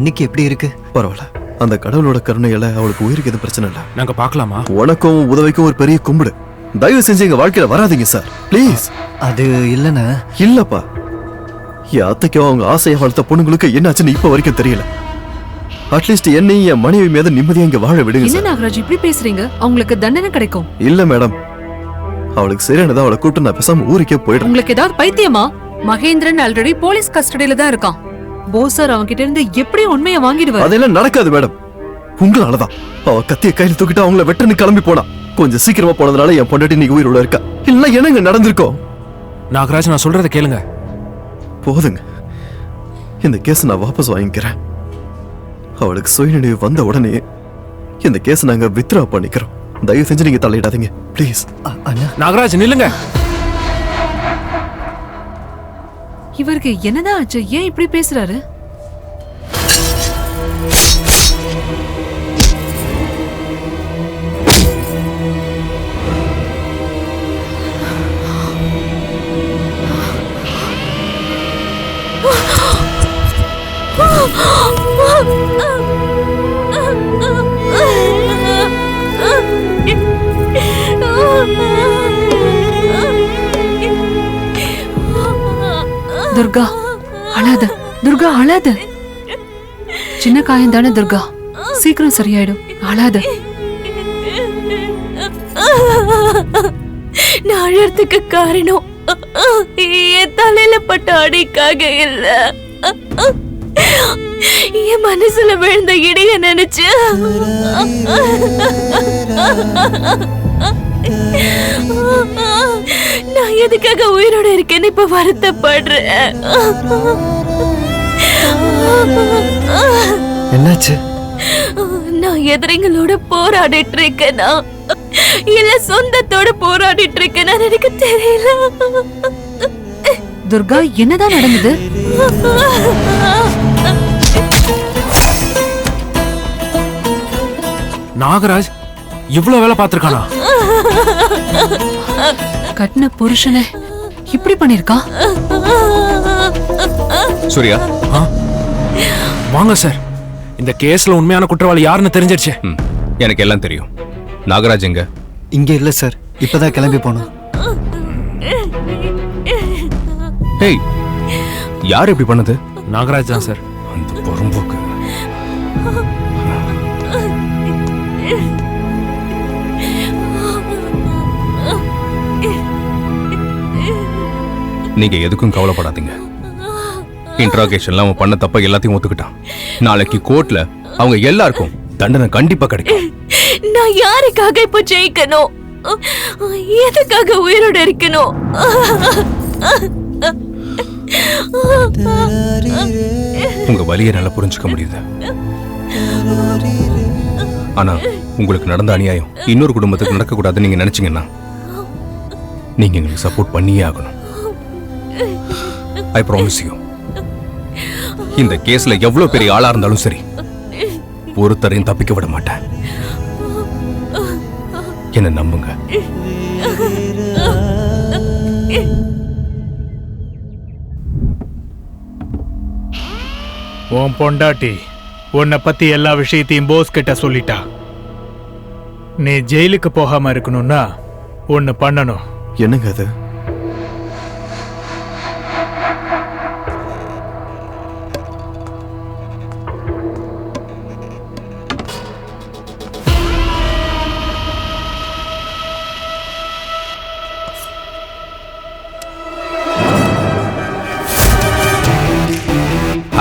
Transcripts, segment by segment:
அன்னைக்கு எப்படி இருக்கு? பரவாயில்ல. அந்த கடவுளோட கருணையால அவளுக்கு உயிருக்கு எதுவும் பிரச்சனை இல்ல. நாங்க பார்க்கலாமா? உனக்கும் உதவிக்கும் ஒரு பெரிய கும்பிடு. தயவு செஞ்சு எங்க வாழ்க்கையில வராதீங்க சார் ப்ளீஸ் அது இல்லைண்ணா. இல்லப்பா. என் அத்தைக்கும் அவங்க ஆசையை வளர்த்த பொண்ணுங்களுக்கு என்னாச்சுன்னு இப்ப வரைக்கும் தெரியல. அட்லீஸ்ட் என்னையும் என் மனைவி மீது நிம்மதியா இங்க வாழ விடுங்க என்ன சார் நாகராஜ் இப்படி பேசுறீங்க? அவங்களுக்கு தண்டனை கிடைக்கும். இல்ல மேடம் அவளுக்கு சரியானதா அவளை கூப்பிட்டு நான் பேசாம ஊருக்கே போயிடுறேன். உங்களுக்கு ஏதாவது பைத்தியமா? மகேந்திரன் ஆல்ரெடி போலீஸ் கஸ்டடியில தான் இருக்கான். போஸ் சார் அவங்க கிட்ட இருந்து எப்படி உண்மையை வாங்கிடுவாரு? அதெல்லாம் நடக்காது மேடம் உங்களாலதான். அவ கத்திய கையில தூக்கிட்டு அவங்கள வெட்டன்னு கிளம்பி போனா. கொஞ்சம் சீக்கிரமா போனதுனால என் பொண்டாட்டி நீங்க உயிரோட இருக்கா. இல்ல என்னங்க நடந்திருக்கோம் நாகராஜ் நான் சொல்றத கேளுங்க. போதுங்க. இந்த கேஸ் நான் வாபஸ் வாங்கிக்கிறேன். அவளுக்கு சுயநினைவு வந்த உடனே இந்த கேஸ் நாங்க வித்ரா பண்ணிக்கிறோம். தயவு செஞ்சு நீங்க தலையிடாதீங்க ப்ளீஸ் நாகராஜ் நில்லுங்க. இவருக்கு என்னதான் ஆச்சு ஏன் இப்படி பேசுறாரு துர்கா. அழாத. துர்கா அழாத. சின்ன காயம் தானே துர்கா. சீக்கிரம் சரியாயிடும். அழாத. நான் அழறதுக்கு காரணம் என் தலையில பட்ட அடிக்காக இல்ல. என் மனசுல விழுந்த இடைய நினைச்சு. நான் எதுக்காக உயிரோட இருக்கேன்னு இப்ப வருத்தப்படுறேன். என்னாச்சு? நான் எதிரிங்களோட போராடிட்டு இருக்கேனா இல்ல சொந்தத்தோட போராடிட்டு இருக்கேனா எனக்கு தெரியல. துர்கா என்னதான் நடந்தது? நாகராஜ் இவ்வளவு வேலை பார்த்திருக்கானா? கட்டின புருஷனை இப்படி பண்ணிருக்கா சூர்யா. ஆ? வாங்க சார். இந்த கேஸ்ல உண்மையான குற்றவாளி யாருன்னு தெரிஞ்சிருச்சு. எனக்கு எல்லாம் தெரியும். நாகராஜ் எங்க? இங்க இல்ல சார். இப்பதான் கிளம்பி போனோம். ஹேய் யார் இப்படி பண்ணது? நாகராஜ் தான் சார். அந்த பொறும்போக்கு. நீங்க எதுக்கும் கவலைப்படாதீங்க. இன்ட்ராகேஷன்ல அவன் பண்ண தப்ப எல்லாத்தையும் ஒத்துக்கிட்டான். நாளைக்கு கோர்ட்ல அவங்க எல்லாருக்கும் தண்டனை கண்டிப்பா கிடைக்கும். நான் யாருக்காக இப்ப ஜெயிக்கணும்? எதுக்காக உயிரோட இருக்கணும்? உங்க வலியை நல்லா புரிஞ்சுக்க முடியுது. ஆனா உங்களுக்கு நடந்த அநியாயம் இன்னொரு குடும்பத்துக்கு நடக்கக்கூடாதுன்னு நீங்க நினைச்சீங்கன்னா நீங்க எங்களுக்கு சப்போர்ட் பண்ணியே ஆகணும். ஐ ப்ராமிஸ் யூ இந்த கேஸ்ல எவ்வளவு பெரிய ஆளா இருந்தாலும் சரி ஒருத்தரையும் தப்பிக்க விட மாட்டேன். என்ன நம்புங்க. உன் பொண்டாட்டி உன்னை பத்தி எல்லா விஷயத்தையும் போஸ் கிட்ட சொல்லிட்டா. நீ ஜெயிலுக்கு போகாம இருக்கணும்னா ஒன்னு பண்ணணும். என்னங்க அது?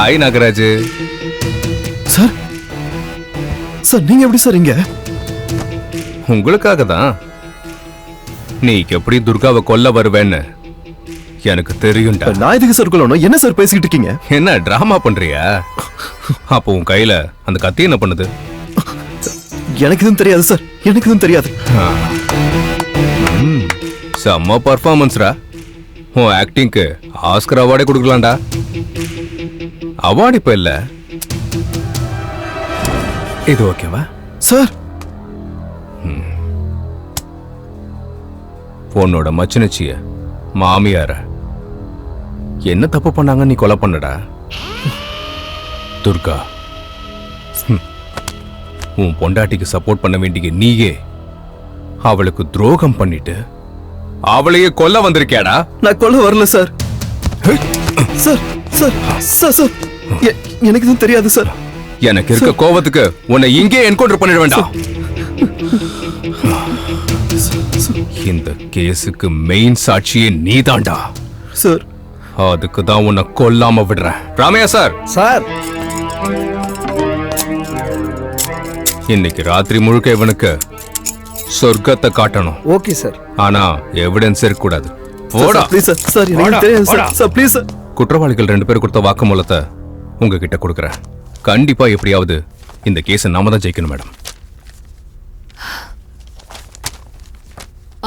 ஹாய் நாகராஜ். சார் சார் நீங்க எப்படி சார் இங்க? உங்களுக்காக தான் நீ எப்படி துர்காவை கொல்ல வருவேன்னு எனக்கு தெரியும்டா. நான் இதுக்கு சார் கொள்ளணும் என்ன சார் பேசிக்கிட்டு இருக்கீங்க? என்ன டிராமா பண்றியா? அப்போ உன் கையில அந்த கத்தி என்ன பண்ணுது? எனக்கு எதுவும் தெரியாது சார். எனக்கு எதுவும் தெரியாது. செம்ம பர்ஃபார்மன்ஸ்ரா உன் ஆக்டிங்க்கு ஆஸ்கர் அவார்டே கொடுக்கலாம்டா. அவார்டு இப்ப இல்ல. இது ஓகேவா? சார் உன்னோட மச்சினச்சிய மாமியார. என்ன தப்பு பண்ணாங்க நீ கொலை பண்ணடா? துர்கா. உன் பொண்டாட்டிக்கு சப்போர்ட் பண்ண வேண்டிய நீயே அவளுக்கு துரோகம் பண்ணிட்டு அவளையே கொல்ல வந்திருக்கியாடா? நான் கொல்ல வரல sir sir sir sir sir எனக்கு எதுவும் தெரியாது சார் எனக்கு இருக்க கோவத்துக்கு உன்னை இங்கே என்கவுண்டர் பண்ணிட வேண்டாம். இந்த கேஸுக்கு மெயின் சாட்சியே நீதான்டா சார் அதுக்கு தான் உன்னை கொல்லாம விடுறேன். ராமையா சார் சார் இன்னைக்கு ராத்திரி முழுக்க இவனுக்கு சொர்க்கத்தை காட்டணும். ஓகே சார் ஆனா எவிடன்ஸ் இருக்கக்கூடாது. போடா. ப்ளீஸ் சார் சார் எனக்கு தெரியாது சார் சார் ப்ளீஸ் சார் குற்றவாளிகள் ரெண்டு பேர் கொடுத்த வாக்குமூலத்தை உங்ககிட்ட கொடுக்குறேன். கண்டிப்பா எப்படியாவது இந்த கேஸை நாம தான் ஜெயிக்கணும் மேடம்.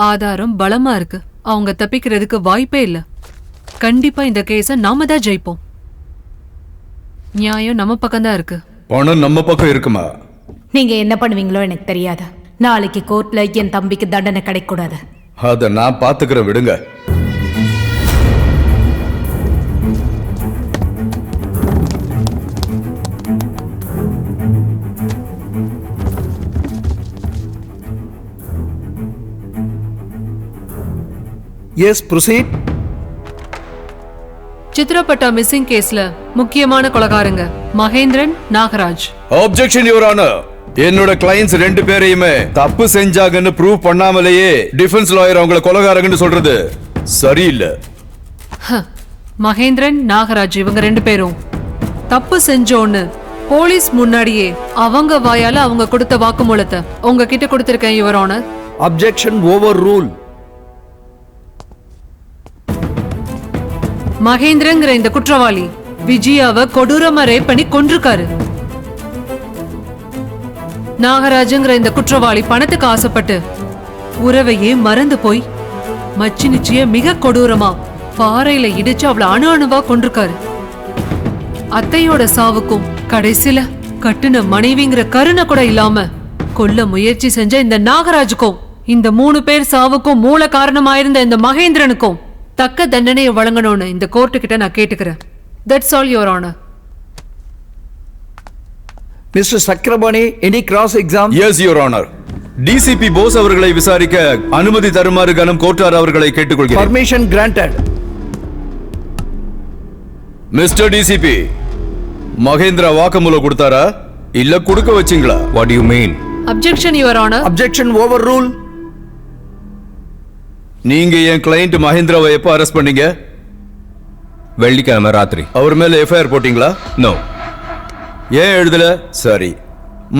ஆதாரம் பலமா இருக்கு. அவங்க தப்பிக்கிறதுக்கு வாய்ப்பே இல்ல. கண்டிப்பா இந்த கேஸ நாம தான் ஜெயிப்போம். நியாயம் நம்ம பக்கம்தான் இருக்கு. பணம் நம்ம பக்கம் இருக்குமா? நீங்க என்ன பண்ணுவீங்களோ எனக்கு தெரியாது. நாளைக்கு கோர்ட்ல என் தம்பிக்கு தண்டனை கிடைக்கூடாது அத நான் பாத்துக்கிறேன் விடுங்க. எஸ் ப்ரொசீட் சித்திரப்பட்டா மிஸ்ஸிங் கேஸ்ல முக்கியமான கொலகாரங்க Mahendran Nagaraj. Objection your honour என்னோட கிளைண்ட்ஸ் ரெண்டு பேரையுமே தப்பு செஞ்சாங்கன்னு ப்ரூவ் பண்ணாமலேயே டிஃபென்ஸ் லாயர் அவங்கள கொலகாரங்கன்னு சொல்றது சரியில்லை. ஹ, மகேந்திரன் நாகராஜ் இவங்க ரெண்டு பேரும் தப்பு செஞ்சோன்னு போலீஸ் முன்னாடியே அவங்க வாயால அவங்க கொடுத்த வாக்குமூலத்தை உங்ககிட்ட கொடுத்திருக்கேன் your honour objection over rule மகேந்திரங்கிற இந்த குற்றவாளி விஜயாவை கொடூரமா ரேப் பண்ணி கொன்றிருக்காரு நாகராஜுங்கிற இந்த குற்றவாளி பணத்துக்கு ஆசைப்பட்டு உறவையே மறந்து போய் மச்சினிச்சிய மிக கொடூரமா பாறையில இடிச்சு அவளை அணு அணுவா கொண்டிருக்காரு அத்தையோட சாவுக்கும் கடைசியில கட்டுன மனைவிங்கிற கருணை கூட இல்லாம கொல்ல முயற்சி செஞ்ச இந்த நாகராஜுக்கும் இந்த மூணு பேர் சாவுக்கும் மூல காரணமாயிருந்த இந்த மகேந்திரனுக்கும் தக்க தண்டனையை வழங்கணும்னு இந்த கோர்ட்டு கிட்ட நான் கேட்டுக்கிறேன். That's all your honour mister Chakrapani any cross exam yes your honour DCP Bose அவர்களை விசாரிக்க அனுமதி தருமாறு கனம் கோட்டார் அவர்களை கேட்டுக்கொள்கிறேன். Permission granted mister DCP Mahendra வாக்குமூலம் கொடுத்தாரா? இல்ல கொடுக்க வச்சீங்களா? What you mean objection your honour objection overruled நீங்க என் கிளைண்ட் மகேந்திராவை எப்ப அரெஸ்ட் பண்ணீங்க? வெள்ளிக்கிழமை ராத்திரி. அவர் மேல எஃப்ஐஆர் போட்டீங்களா? நோ ஏன் எழுதல? சரி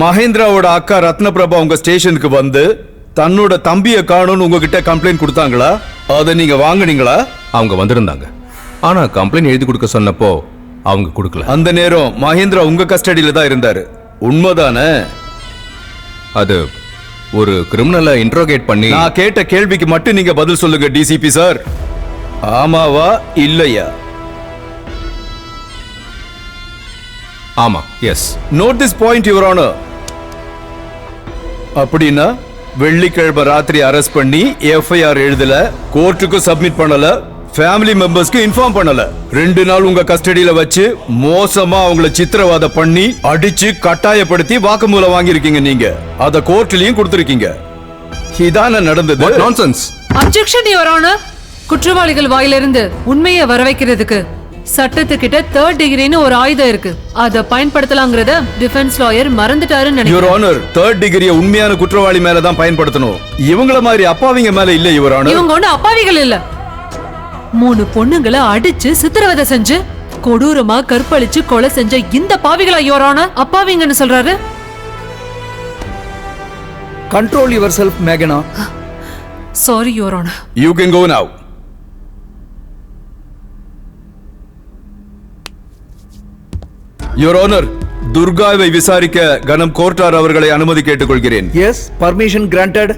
மகேந்திராவோட அக்கா ரத்னபிரபா உங்க ஸ்டேஷனுக்கு வந்து தன்னோட தம்பிய காணும்னு உங்ககிட்ட கம்ப்ளைண்ட் கொடுத்தாங்களா? அதை நீங்க வாங்குனீங்களா? அவங்க வந்திருந்தாங்க. ஆனா கம்ப்ளைண்ட் எழுதி கொடுக்க சொன்னப்போ அவங்க கொடுக்கல. அந்த நேரம் மகேந்திரா உங்க கஸ்டடியில தான் இருந்தாரு. உண்மைதானே? அது ஒரு கிரிமினலை இன்ட்ரோகேட் பண்ணி நான் கேட்ட கேள்விக்கு மட்டும் நீங்க பதில் சொல்லுங்க டிசிபி சார் ஆமாவா இல்லையா? ஆமா yes note this point your honour அப்படின்னா வெள்ளிக்கிழமை ராத்திரி அரெஸ்ட் பண்ணி எஃப்ஐஆர் எழுதல கோர்ட்டுக்கு சப்மிட் பண்ணல ஃபேமிலி மெம்பர்ஸ்க்கு இன்ஃபார்ம் பண்ணல. ரெண்டு நாள் உங்க கஸ்டடியில வச்சு மோசமா அவங்கள சித்திரவதை பண்ணி அடிச்சு கட்டாயப்படுத்தி வாக்குமூலம் வாங்கியிருக்கீங்க நீங்க. அத கோர்ட்லயும் கொடுத்திருக்கீங்க. இதான நடந்தது. நான்சென்ஸ் அப்ஜெக்ஷன் யுவர் ஆனர் குற்றவாளிகள் வாயிலிருந்து உண்மையை வர வைக்கிறதுக்கு சட்டத்துக்கிட்ட தேர்ட் டிகிரின்னு ஒரு ஆயுதம் இருக்கு. அதை பயன்படுத்தலாங்கிறத டிஃபென்ஸ் லாயர் மறந்துட்டாருன்னு யுவர் நினைக்கிறேன் ஆனர் தேர்ட் டிகிரியை உண்மையான குற்றவாளி மேல தான் பயன்படுத்தணும். இவங்கள மாதிரி அப்பாவிங்க மேல இல்ல யுவர் ஆனர் இவங்க ஒண்ணு அப்பாவிகள் இல்ல. மூணு பொண்ணுங்களை அடிச்சு சித்திரவதை செஞ்சு கொடூரமா கற்பழிச்சு கொலை செஞ்ச இந்த பாவிகளா யோரான அப்பாவிங்கன்னு சொல்றாரு. கண்ட்ரோல் யுவர் செல்ஃப் மேகனா sorry யோரான you can go now your honour துர்காவை விசாரிக்க கனம் கோர்ட்டார் அவர்களை அனுமதி கேட்டுக்கொள்கிறேன். எஸ் பர்மிஷன் கிராண்டட்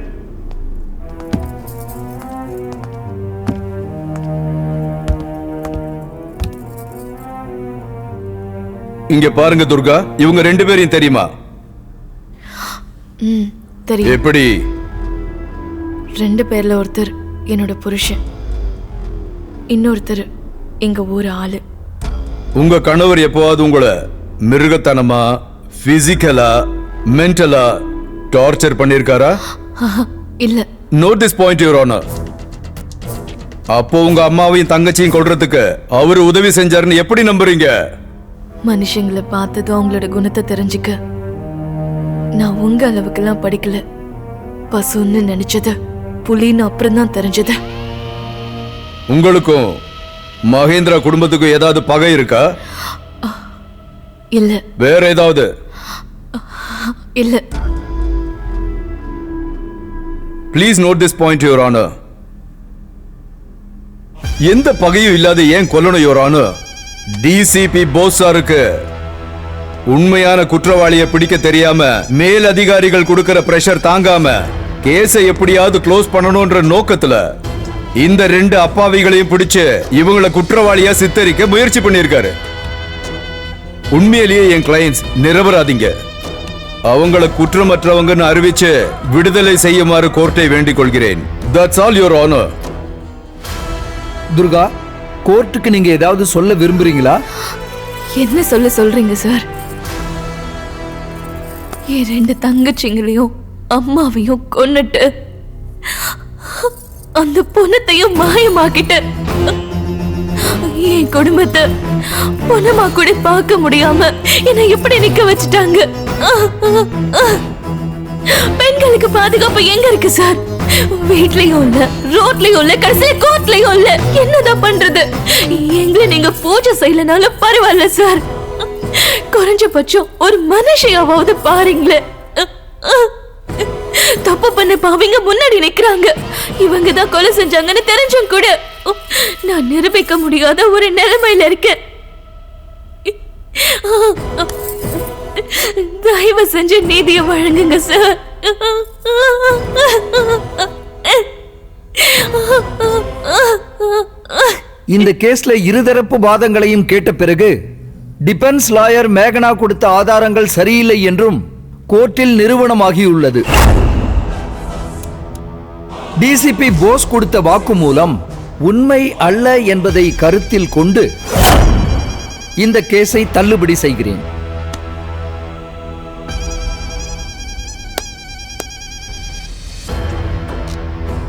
இங்க பாருங்க துர்கா. இவங்க ரெண்டு பேரையும் தெரியுமா? ம் தெரியும். எப்படி? ரெண்டு பேர்ல ஒருத்தர் என்னோட புருஷன். இன்னொருத்தர் எங்க ஊர் ஆளு. உங்க கணவர் எப்போவாவது உங்களை மிருகத்தனமா பிசிக்கலா மென்டலா டார்ச்சர் பண்ணிருக்காரா? இல்ல. Note this point your honour அப்போ உங்க அம்மாவையும் தங்கச்சியும் கொல்றதுக்கு அவரு உதவி செஞ்சாருன்னு எப்படி நம்புறீங்க? மனுஷங்களை பார்த்ததும் அவங்களோட குணத்தை தெரிஞ்சுக்க நான் உங்க அளவுக்கெல்லாம் படிக்கல. பசுன்னு நினைச்சது புலின்னு அப்புறம் தான் தெரிஞ்சது. உங்களுக்கும் மகேந்திரா குடும்பத்துக்கும் ஏதாவது பகை இருக்கா? இல்ல. வேற ஏதாவது? இல்ல. Please note this point your honour எந்த பகையும் இல்லாத ஏன் கொல்லணும் யுவர் ஆனர் டிசிபி போஸ் சாருக்கு உண்மையான குற்றவாளியை பிடிக்க தெரியாம மேல் அதிகாரிகள் கொடுக்கிற பிரஷர் தாங்காம கேஸை எப்படியாவது க்ளோஸ் பண்ணணும்ன்ற நோக்கத்துல இந்த ரெண்டு அப்பாவிகளையும் பிடிச்சு இவங்கள குற்றவாளியா சித்தரிக்க முயற்சி பண்ணியிருக்காரு. உண்மையிலேயே என் கிளையன்ஸ் நிரபராதிங்க. அவங்கள குற்றமற்றவங்கன்னு அறிவிச்சு விடுதலை செய்யுமாறு கோர்ட்டை வேண்டிக் கொள்கிறேன். That's all your honour Durga கோர்ட்டுக்கு நீங்க ஏதாவது சொல்ல விரும்புறீங்களா? என்ன சொல்ல சொல்றீங்க சார்? என் ரெண்டு தங்கச்சிங்களையும் அம்மாவையும் கொன்னுட்டு அந்த பொண்ணத்தையும் மாயமாக்கிட்டு என் குடும்பத்தை பொணமா கூட பார்க்க முடியாம என்னை எப்படி நிக்க வச்சுட்டாங்க. பெண்களுக்கு பாதுகாப்பு எங்க இருக்கு சார்? வீட்லயும் இல்ல ரோட்லயும் இல்ல கடைசியில கோர்ட்லயும் இல்ல. என்னதான் பண்றது? எங்களை நீங்க பூஜை செய்யலனாலும் பரவாயில்ல சார். குறைஞ்சபட்சம் ஒரு மனுஷையாவது பாருங்களேன். தப்பு பண்ண பாவிங்க முன்னாடி நிக்கிறாங்க. இவங்க தான் கொலை செஞ்சாங்கன்னு தெரிஞ்சும் கூட நான் நிரூபிக்க முடியாத ஒரு நிலைமையில இருக்கேன். தயவு செஞ்சு நீதியை வழங்குங்க சார் இந்த கேஸ்ல இருதரப்பு வாதங்களையும் கேட்ட பிறகு டிஃபென்ஸ் லாயர் மேகனா கொடுத்த ஆதாரங்கள் சரியில்லை என்றும் கோர்ட்டில் நிறுவனமாகியுள்ளது. டிசிபி போஸ் கொடுத்த வாக்குமூலம் உண்மை அல்ல என்பதை கருத்தில் கொண்டு இந்த கேஸை தள்ளுபடி செய்கிறேன்.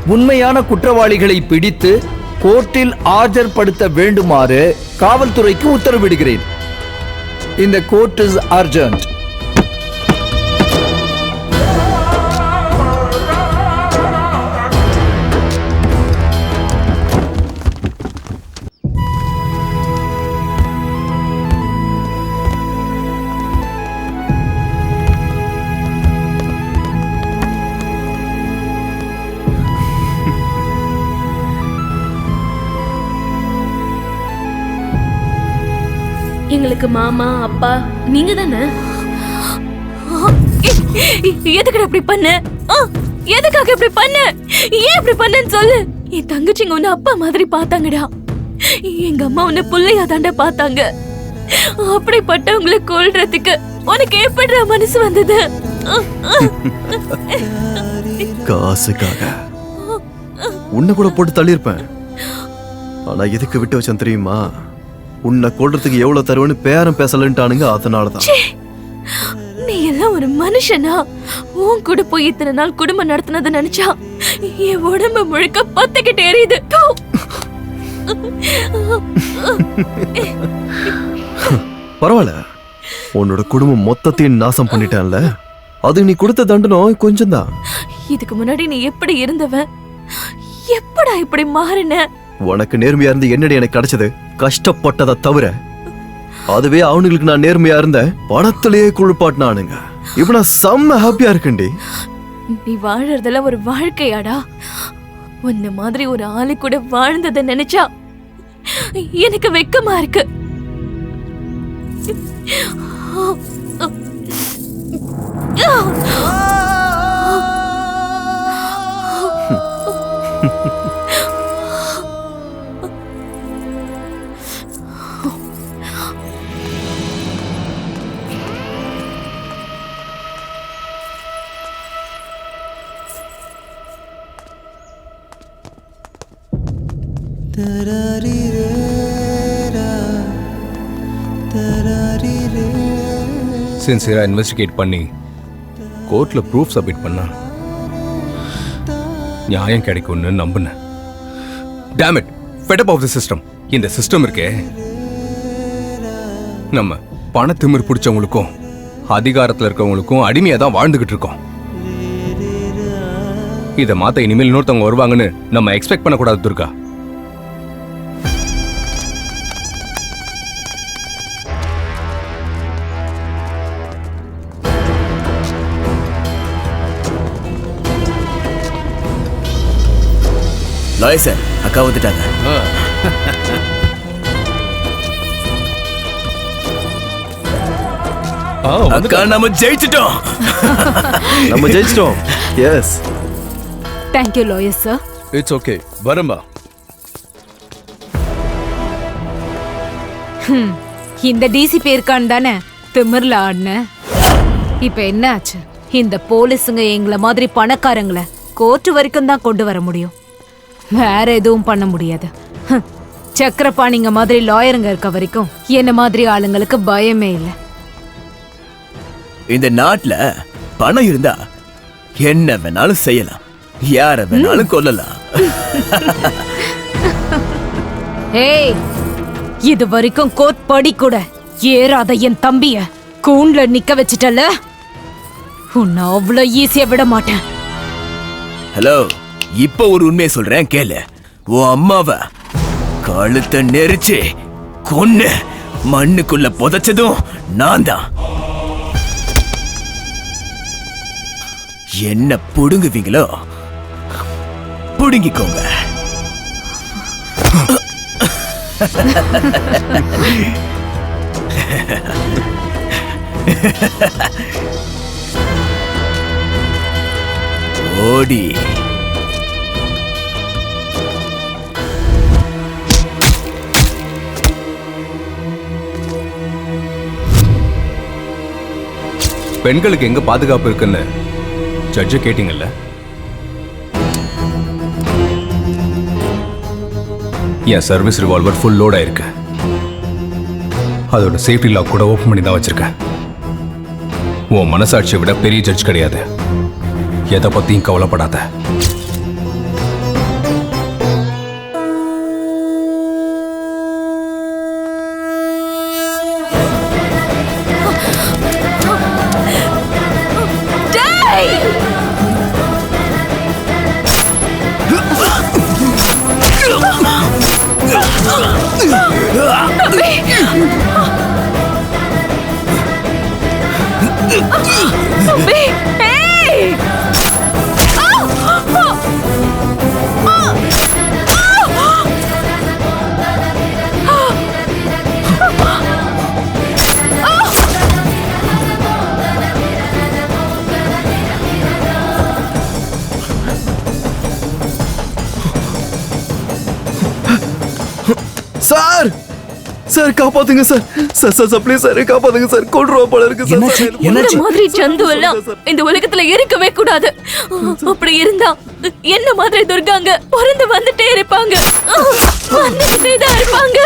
உண்மையான குற்றவாளிகளை பிடித்து கோர்ட்டில் ஆஜர்படுத்த வேண்டுமாறு காவல்துறைக்கு உத்தரவிடுகிறேன். இந்த கோர்ட் இஸ் அர்ஜென்ட். எங்களுக்கு மாமா அப்பா. நீங்க தானே? எதுக்கு இப்படி பண்ண? எதுக்காக இப்படி பண்ண? ஏன் இப்படி பண்ணன்னு சொல்லு. என் தங்கச்சிங்க உன்னை அப்பா மாதிரி பார்த்தாங்கடா. எங்க அம்மா உன்னை பிள்ளையா தாண்ட பார்த்தாங்க. அப்படிப்பட்டவங்களை கொல்றதுக்கு உனக்கு எப்படிடா மனசு வந்தது? காசுக்காக. உன்னை கூட போட்டு தள்ளியிருப்பேன். ஆனா எதுக்கு விட்டு வச்சேன் தெரியுமா? உன்னை கொல்றதுக்கு எவ்வளவு தருவேன்னு பேரம் பேசலன்ட்டானுங்க அதனாலதான். நீ எல்லாம் ஒரு மனுஷனா? உன் கூட போய் இத்தனை நாள் குடும்பம் நடத்தினதை நினைச்சா என் உடம்பு முழுக்க பத்துக்கிட்டு எரியுது. பரவாயில்ல. உன்னோட குடும்பம் மொத்தத்தையும் நாசம் பண்ணிட்டேன்ல. அது நீ கொடுத்த தண்டனம் கொஞ்சம் தான் இதுக்கு முன்னாடி நீ எப்படி இருந்தவன்? எப்படா இப்படி மாறின? உனக்கு நேர்மையா இருந்து என்னடி எனக்கு கிடைச்சது? கஷ்டப்பட்டதை தவிர அதுவே அவனுங்களுக்கு நான் நேர்மையா இருந்தேன் பணத்திலேயே குழுப்பாட்டினானுங்க இப்ப நான் செம்ம ஹாப்பியா இருக்கேன்டி. நீ வாழறதெல்லாம் ஒரு வாழ்க்கையாடா. இந்த மாதிரி ஒரு ஆளு கூட வாழ்ந்ததை நினைச்சா எனக்கு வெக்கமா இருக்கு. Oh! சின்சியராக இன்வெஸ்டிகேட் பண்ணி கோர்ட்டில் ப்ரூஃப் சப்மிட் பண்ணா நியாயம் கிடைக்கும்னு நம்பினேன். Dammit fed up of the system இந்த சிஸ்டம் இருக்கே. நம்ம பணத்திமிர் பிடிச்சவங்களுக்கும் அதிகாரத்தில் இருக்கவங்களுக்கும் அடிமையாக தான் வாழ்ந்துகிட்டு இருக்கோம். இதை மாற்ற இனிமேல் இன்னொருத்தவங்க வருவாங்கன்னு நம்ம எக்ஸ்பெக்ட் பண்ணக்கூடாது துர்கா. லாய் சார் அக்கா வந்துட்டாங்க. அக்கா நம்ம ஜெயிச்சிட்டோம். நம்ம ஜெயிச்சிட்டோம். Yes thank you lawyer sir it's okay வரம்பா இந்த டிசிபி இருக்கான்னு தானே திமிர்ல ஆடின. இப்ப என்ன ஆச்சு? இந்த போலீஸுங்க எங்களை மாதிரி பணக்காரங்கள கோர்ட் வரைக்கும் தான் கொண்டு வர முடியும். வேற எதுவும் பண்ண முடியாது. ஹம். சக்கரபாணிங்க மாதிரி லாயருங்க இருக்க வரைக்கும் என்ன மாதிரி ஆளுங்களுக்கு பயமே இல்லை. இந்த நாட்டுல பணம் இருந்தா என்ன வேணாலும் செய்யலாம். யார வேணாலும் கொல்லலாம். ஏய் இது வரைக்கும் கோர்ட் படி கூட ஏறாத என் தம்பிய கூண்ல நிக்க வச்சிட்டல? உன்னை அவ்வளவு ஈஸியா விட மாட்டேன். ஹலோ இப்ப ஒரு உண்மையை சொல்றேன் கேளு. உன் அம்மாவ கழுத்தை நெரிச்சு கொன்னு மண்ணுக்குள்ள புதைச்சதும் நான் தான். என்ன புடுங்குவீங்களோ புடுங்கிக்கோங்க. ஓடி. பெண்களுக்கு எங்க பாதுகாப்பு இருக்குன்னு ஜட்ஜு கேட்டீங்கல்ல? என் சர்வீஸ் ரிவால்வர் ஃபுல் லோட் ஆயிருக்கு. அதோட சேஃப்டி லாக் கூட ஓப்பன் பண்ணி தான் வச்சிருக்கேன். உன் மனசாட்சியை விட பெரிய ஜட்ஜ் கிடையாது. எதை பத்தியும் கவலைப்படாத. சார் காப்பாத்துங்க sir. Sir sir sir please sir காப்பாத்துங்க சார். கொண்டு போல இருக்கு சார். என்னாச்சு? சார், என்னாச்சு? இந்த மாதிரி ஜந்து எல்லாம் இந்த உலகத்துல இருக்கவே கூடாது. அப்படி இருந்தா என்ன மாதிரி துர்காங்க பிறந்து வந்துட்டே இருப்பாங்க. வந்துகிட்டே தான் இருப்பாங்க.